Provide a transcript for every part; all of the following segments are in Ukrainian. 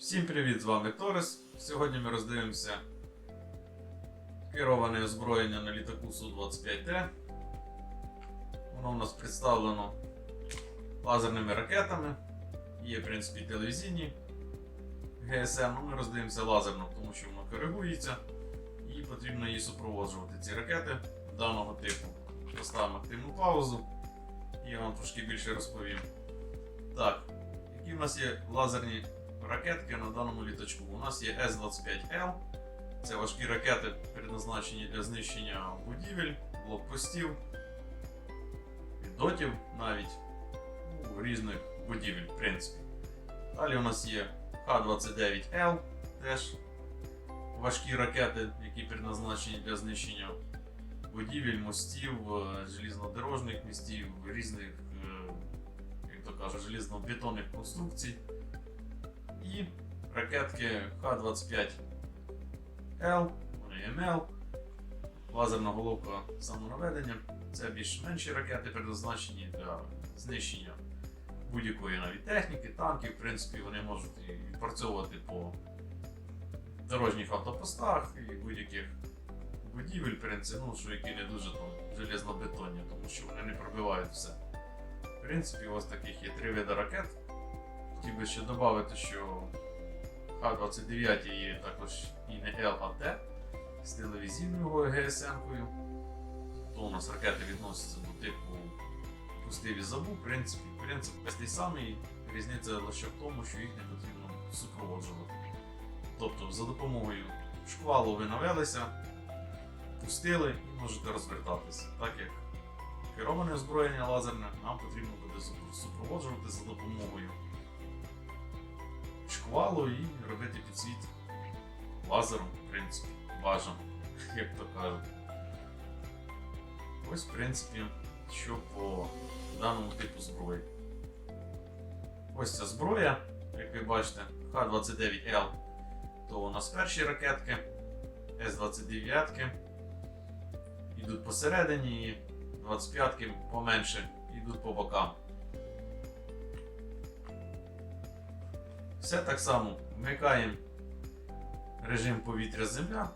Всім привіт, з вами Торес. Сьогодні ми роздивимося кероване озброєння на літаку Су-25Т. Воно у нас представлено лазерними ракетами. Є, в принципі, телевізійні ГСМ, але ми роздивимося лазерно, тому що воно коригується і потрібно її супроводжувати. Ці ракети даного типу. Поставимо активну паузу і я вам трошки більше розповім. Так, які в нас є лазерні ракетки на даному літачку. У нас є С-25Л. Це важкі ракети, предназначені для знищення будівель, блокпостів, піддотів навіть ну, різних будівель, в принципі. Далі у нас є Х-29Л, теж важкі ракети, які предназначені для знищення будівель, мостів, желізнодорожних містів, різних, е, як то кажуть, желізно-бетонних конструкцій. І ракетки Х-25Л, МЛ, лазерна головка самонаведення. Це більш менші ракети, предназначені для знищення будь-якої навіть техніки, танків. В принципі, вони можуть відпрацьовувати по дорожніх автопостах і будь-яких будівель, ну, що які не дуже там железнобетонні, тому що вони не пробивають все. В принципі, ось таких є три види ракет. Хотів би ще додати, що Х-29 є також і не Л, а Т з телевізійною ГСМ-кою. То у нас ракети відносяться до типу пустиві забу. В принципі, принцип той самий, різниця лише в тому, що їх не потрібно супроводжувати. Тобто, за допомогою шквалу ви навелися, пустили і можете розвертатися. Так як кероване озброєння лазерне, нам потрібно буде супроводжувати за допомогою шквалу і робити підсвіт лазером, в принципі, бажано, як то кажуть. Ось, в принципі, що по даному типу зброї. Ось ця зброя, як ви бачите, Х-29Л, то у нас перші ракетки, С-29 йдуть посередині, і 25-ки поменше йдуть по бокам. Все так само вмикаємо режим повітря-земля.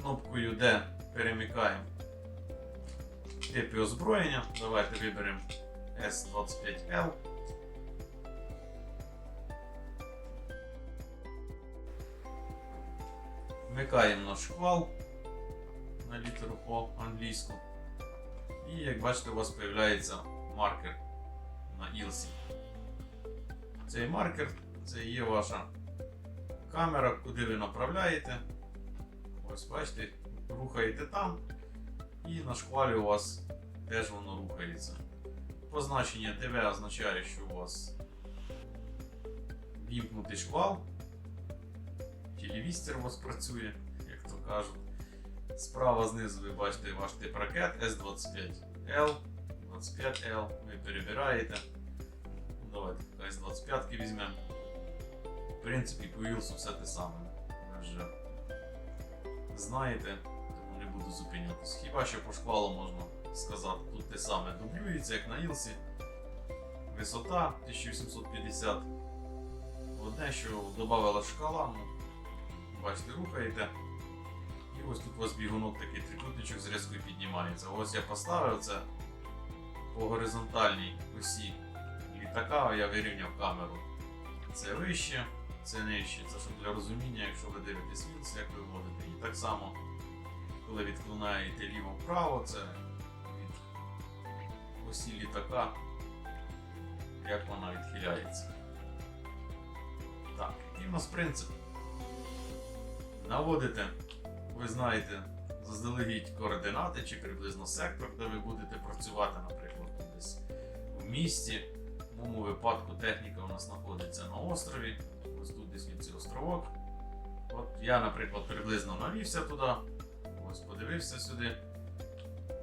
Кнопкою D перемикаємо типи озброєння. Давайте виберемо S25L. Вмикаємо наш шквал на літеру О англійську. І як бачите, у вас з'являється маркер на ілсі. Цей маркер це є ваша камера, куди ви направляєте. Ось бачите, рухаєте там, і на шквалі у вас теж воно рухається. Позначення ТВ означає, що у вас вімкнутий шквал, телевістер у вас працює, як то кажуть. Справа знизу ви бачите ваш тип ракет С-25Л, 25Л, ви перебираєте. Давайте якась 25 візьмемо. В принципі, по все те саме. Ви вже знаєте, тому не буду зупинятися. Хіба що по шквалу можна сказати, тут те саме дублюється, як на Ілсі. Висота 1850. Одне, що додавала шкала, ну, бачите, рухаєте. І ось тут у вас бігунок такий трикутничок з різкою піднімається. Ось я поставив це по горизонтальній осі літака, я вирівняв камеру. Це вище, це нижче. Це щоб для розуміння, якщо ви дивитесь вілс, як ви вводите. І так само, коли відклонаєте ліво-вправо, це від осі літака, як вона відхиляється. Так, який у нас принцип? Наводите, ви знаєте, заздалегідь координати чи приблизно сектор, де ви будете працювати, наприклад, десь в місті. В моєму випадку техніка у нас знаходиться на острові. Ось тут десь островок. От я, наприклад, приблизно навівся туди. Ось подивився сюди.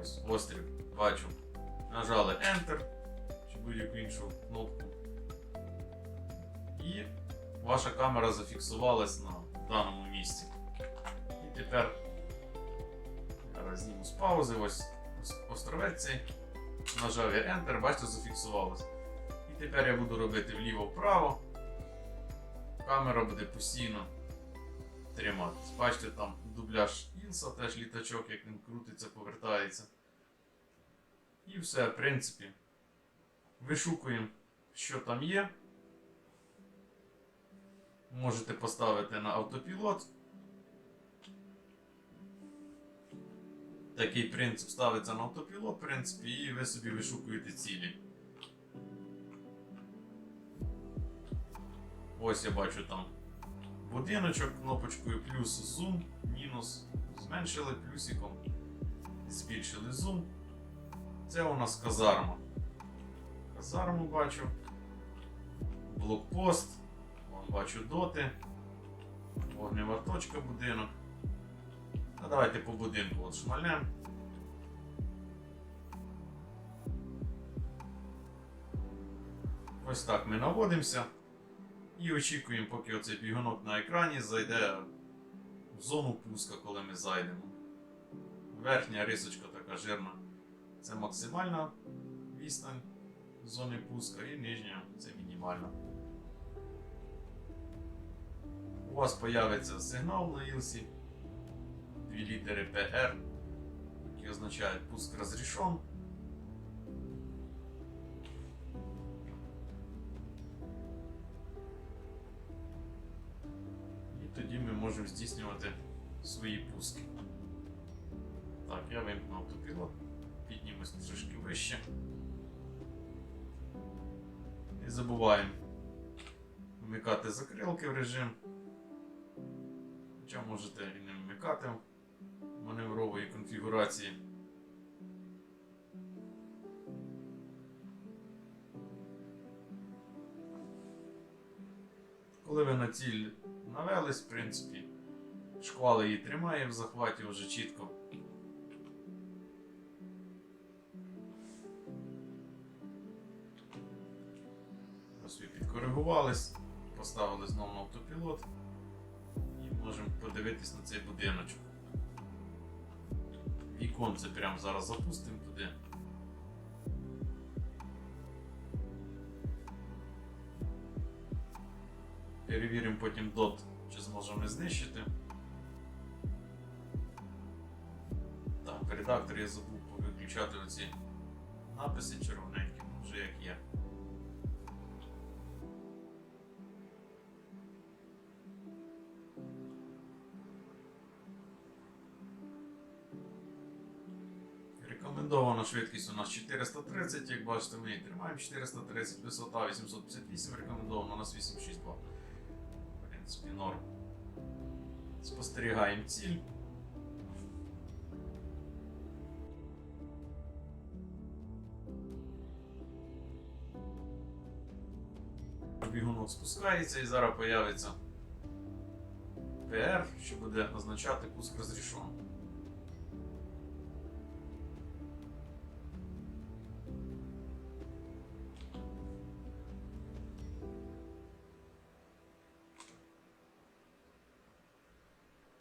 Ось острів бачу. Нажали Enter чи будь-яку іншу кнопку. І ваша камера зафіксувалась на даному місці. І тепер я зніму з паузи. Ось ось островець. Нажав я Enter, бачите, зафіксувалось. Тепер я буду робити вліво-вправо. камера буде постійно триматись. Бачите, там дубляж Інса, теж літачок, як він крутиться, повертається. І все, в принципі. Вишукуємо, що там є. Можете поставити на автопілот. Такий принцип ставиться на автопілот, в принципі, і ви собі вишукуєте цілі. Ось я бачу там будиночок кнопочкою плюс зум, мінус. Зменшили плюсиком, збільшили зум. Це у нас казарма. Казарму бачу. Блокпост. Вон бачу доти. Вогнева точка будинок. А давайте по будинку от шмальнем. Ось так ми наводимося. І очікуємо, поки оцей бігунок на екрані зайде в зону пуска, коли ми зайдемо. Верхня рисочка така жирна. Це максимальна відстань зони пуска, і нижня це мінімальна. У вас появиться сигнал на ІЛСі, дві літери PR, які означають пуск розрішен. Можемо здійснювати свої пуски. Так, я вимкну автопілот, піднімусь трішки вище. Не забуваємо вмикати закрилки в режим. Хоча можете і не вмикати маневрової конфігурації. Коли ви на ціль навелись, в принципі, шквал її тримає в захваті вже чітко. Ось підкоригувались, поставили знову автопілот і можемо подивитись на цей будиночок. Віконце прямо зараз запустимо туди. Перевіримо потім дот, чи зможемо знищити. Редакторі я забув повиключати оці написи червоненькі, ну вже як є. Рекомендована швидкість у нас 430, як бачите, ми її тримаємо 430, висота 858, рекомендовано у нас 862. В принципі, норм. Спостерігаємо ціль. Бігунок спускається і зараз появиться PR, що буде означати пуск розрішен.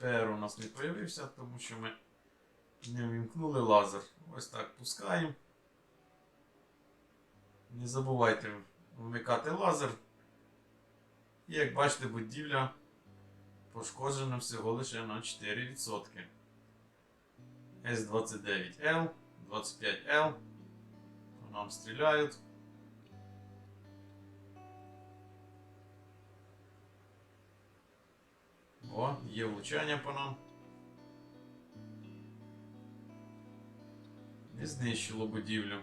PR у нас не появився, тому що ми не вімкнули лазер. Ось так пускаємо. Не забувайте вмикати лазер. І як бачите, будівля пошкоджена всього лише на 4%. С-29Л, 25Л. По нам стріляють. О, є влучання по нам. Не знищило будівлю.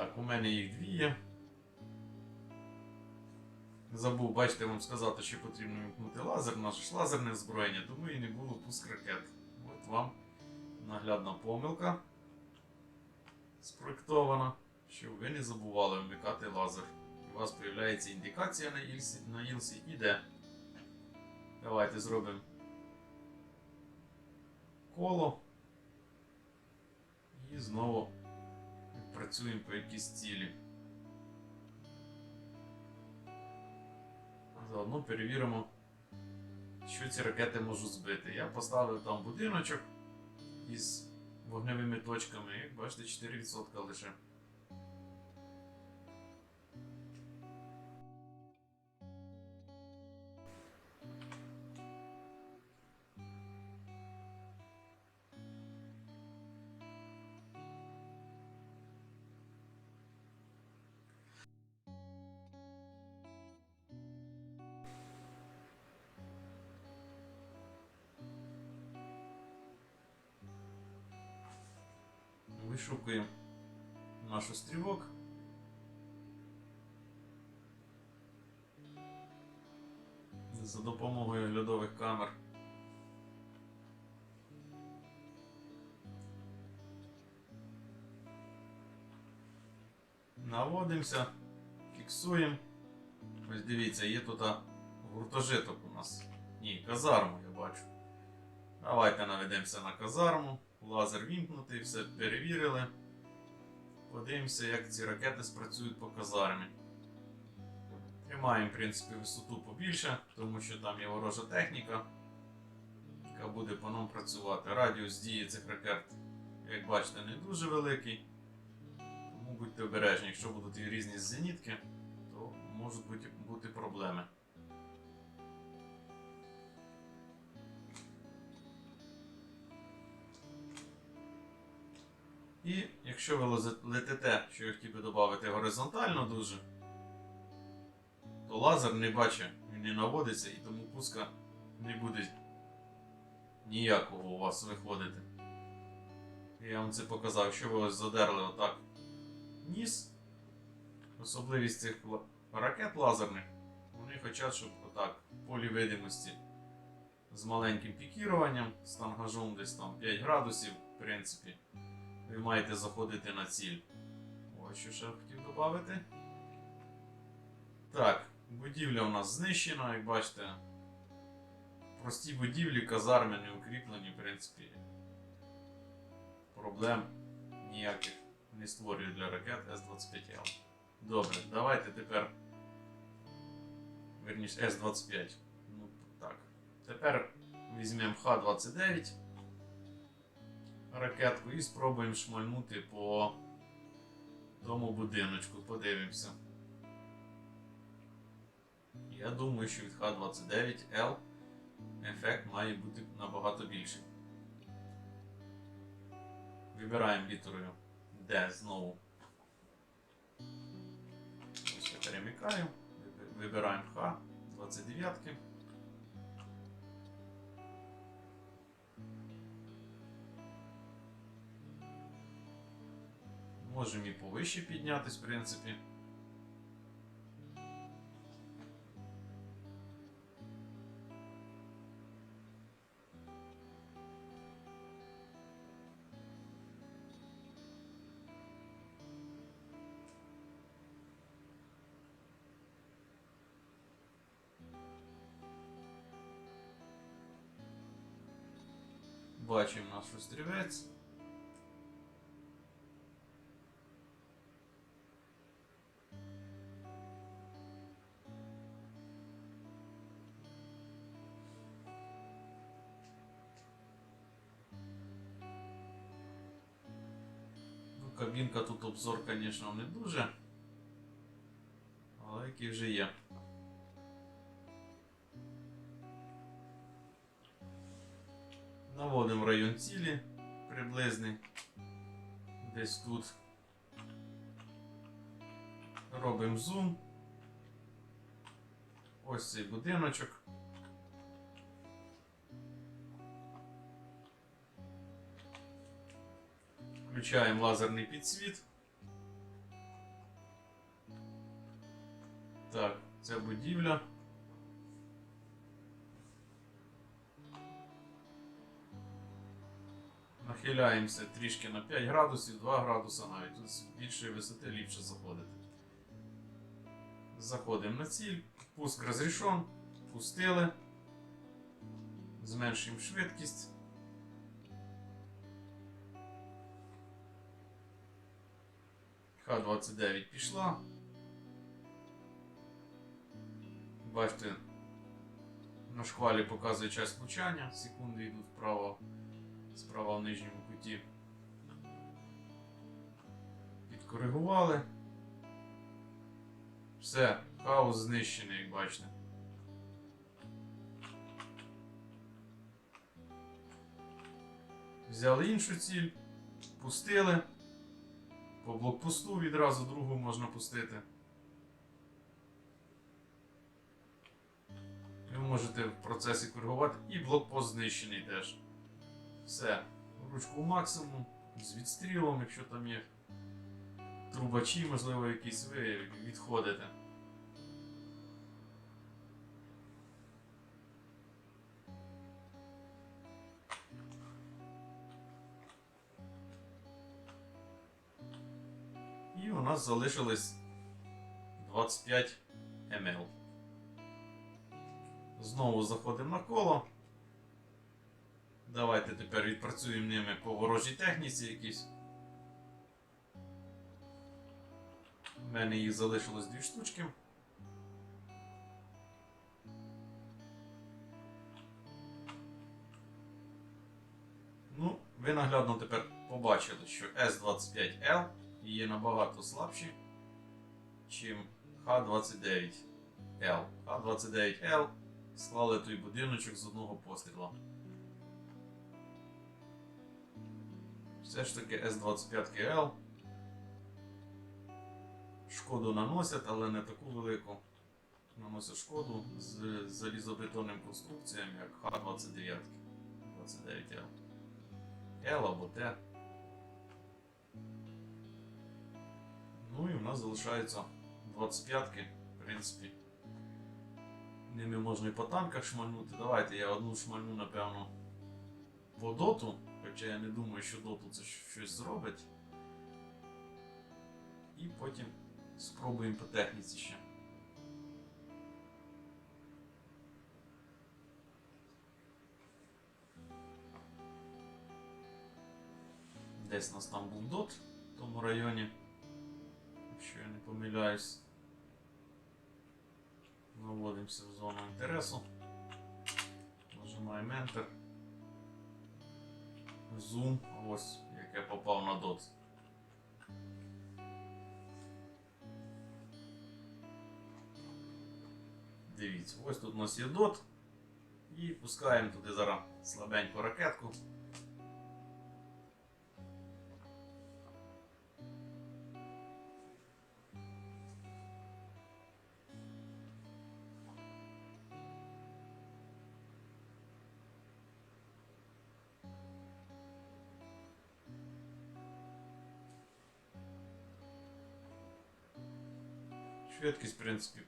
Так, у мене їх дві є. Забув, бачите, вам сказати, що потрібно вімкнути лазер, наше ж лазерне озброєння, тому і не було пуск ракет. От вам наглядна помилка спроектована, щоб ви не забували вмикати лазер. У вас з'являється індикація на Ілсі, на Ілсі іде. Давайте зробимо коло. І знову працюємо по якійсь цілі. Заодно перевіримо, що ці ракети можуть збити. Я поставив там будиночок із вогневими точками. Як бачите, 4% лише. Вишукуємо наш острівок. За допомогою льодових камер. Наводимося, фіксуємо. Ось дивіться, є тут гуртожиток у нас. Ні, казарму я бачу. Давайте наведемося на казарму. Лазер вімкнутий, все перевірили. Подивимося, як ці ракети спрацюють по казармі. Тримаємо, в принципі, висоту побільше, тому що там є ворожа техніка, яка буде по нам працювати. Радіус дії цих ракет, як бачите, не дуже великий. Тому будьте обережні, якщо будуть різні зенітки, то можуть бути, проблеми. І якщо ви летите, що я хотів би додати горизонтально дуже, то лазер не бачить, він не наводиться і тому пуска не буде ніякого у вас виходити. Я вам це показав, якщо ви ось задерли отак ніс, особливість цих ракет лазерних, вони хочуть, щоб отак в полі видимості з маленьким пікіруванням, з тангажом десь там 5 градусів, в принципі ви маєте заходити на ціль. Ось що ще хотів додати. Так, будівля у нас знищена, як бачите. Прості будівлі, казарми не укріплені, в принципі. Проблем ніяких не створюють для ракет С-25Л. Добре, давайте тепер. Верніше С-25. Ну, так. Тепер візьмемо Х-29 ракетку і спробуємо шмальнути по тому будиночку. Подивимося. Я думаю, що від Х-29Л ефект має бути набагато більший. Вибираємо літерою D знову. Ось я перемикаю. Вибираємо Х-29. Можемо і повище піднятись, в принципі. Бачимо наш острівець. Кабінка тут обзор, звісно, не дуже. Але який вже є. Наводимо район цілі приблизний. Десь тут. Робимо зум. Ось цей будиночок. Включаємо лазерний підсвіт. Так, це будівля. Нахиляємося трішки на 5 градусів, 2 градуса навіть. Тут з більшої висоти ліпше заходити. Заходимо на ціль, пуск розрішен, пустили, зменшуємо швидкість. Х-29 пішла. Бачите, на шквалі показує час влучання, секунди йдуть вправо, справа в нижньому куті. Підкоригували. Все, хаос знищений, як бачите. Взяли іншу ціль, пустили. По блокпосту відразу другу можна пустити. Ви можете в процесі коригувати і блокпост знищений теж. Все. Ручку максимум з відстрілом, якщо там є трубачі, можливо, якісь ви відходите. Нас залишилось 25 ml. Знову заходимо на коло. Давайте тепер відпрацюємо ними по ворожій техніці якісь. У мене їх залишилось дві штучки. Ну, ви наглядно тепер побачили, що S25L є набагато слабші, чим Х29L. Х29L склали той будиночок з одного постріла. Все ж таки S25L шкоду наносять, але не таку велику. Наносять шкоду з залізобетонним конструкціям, як Х29. 29L. L або T. Ну і в нас залишаються 25-ки, в принципі. Ними можна і по танках шмальнути. Давайте я одну шмальну, напевно, по доту. Хоча я не думаю, що доту це щось зробить. І потім спробуємо по техніці ще. Десь у нас там був дот в тому районі. Якщо я не помиляюсь. Наводимося в зону інтересу. Нажимаємо Enter. Zoom. Ось як я попав на дот. Дивіться, ось тут у нас є дот. І пускаємо туди зараз слабеньку ракетку. Принципі,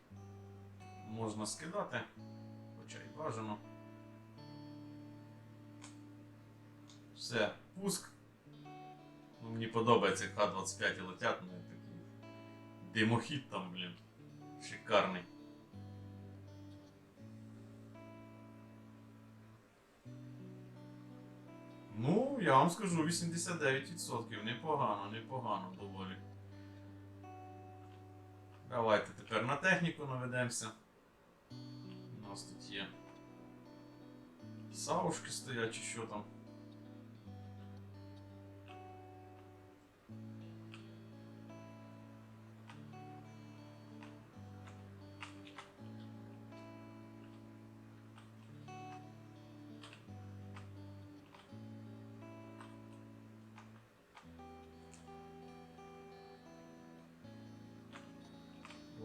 можна скидати, хоча й бажано. Все, пуск. Ну, мені подобається Х-25 летять, ну такий димохід там, блін. Шикарний. Ну, я вам скажу 89%. Непогано, непогано доволі. Давайте тепер на техніку наведемося. У нас тут є саушки стоять чи що там.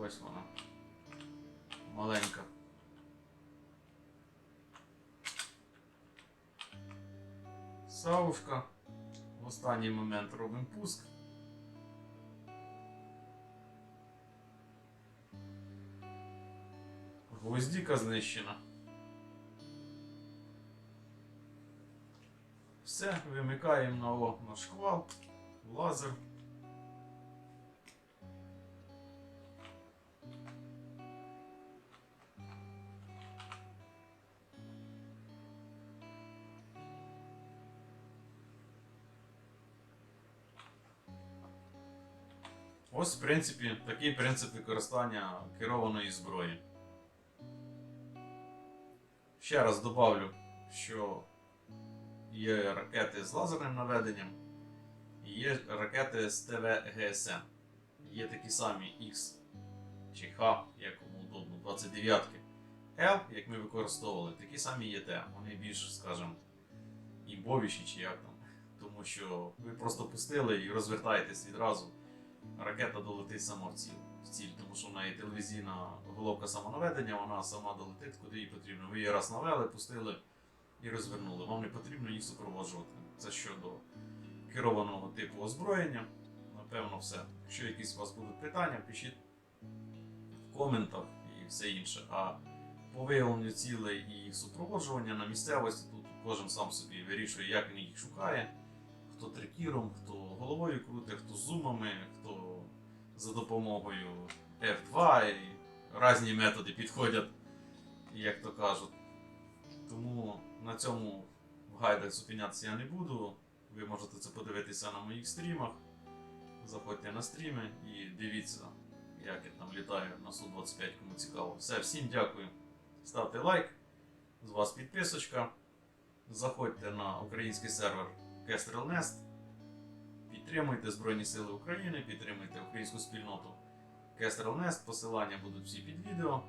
Ось вона. Маленька. Савушка. В останній момент робимо пуск. Гвоздіка знищена. Все, вимикаємо на, о, шквал, лазер. Ось, в принципі, такий принцип використання керованої зброї. Ще раз добавлю, що є ракети з лазерним наведенням, і є ракети з ТВ-ГСМ. Є такі самі X чи H, як кому удобно, 29-ки. L, як ми використовували, такі самі є Т. Вони більш, скажімо, імбовіші чи як там. Тому що ви просто пустили і розвертаєтесь відразу. Ракета долетить сама в ціль, в ціль, тому що в неї телевізійна головка самонаведення, вона сама долетить куди їй потрібно. Ви її раз навели, пустили і розвернули. Вам не потрібно їх супроводжувати. Це щодо керованого типу озброєння. Напевно, все. Якщо якісь у вас будуть питання, пишіть в коментах і все інше. А по виявленню цілей і їх супроводжування на місцевості тут кожен сам собі вирішує, як він їх шукає. Хто трекіром, хто головою крутить, хто зумами, хто за допомогою F2 і різні методи підходять, як то кажуть. Тому на цьому в гайдах зупинятися я не буду. Ви можете це подивитися на моїх стрімах. Заходьте на стріми і дивіться, як я там літаю на Су-25, кому цікаво. Все, всім дякую. Ставте лайк, з вас підписочка. Заходьте на український сервер Nest. Підтримуйте Збройні Сили України, підтримуйте українську спільноту Nest. Посилання будуть всі під відео.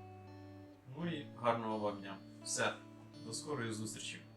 Ну і гарного вам дня. Все, до скорої зустрічі!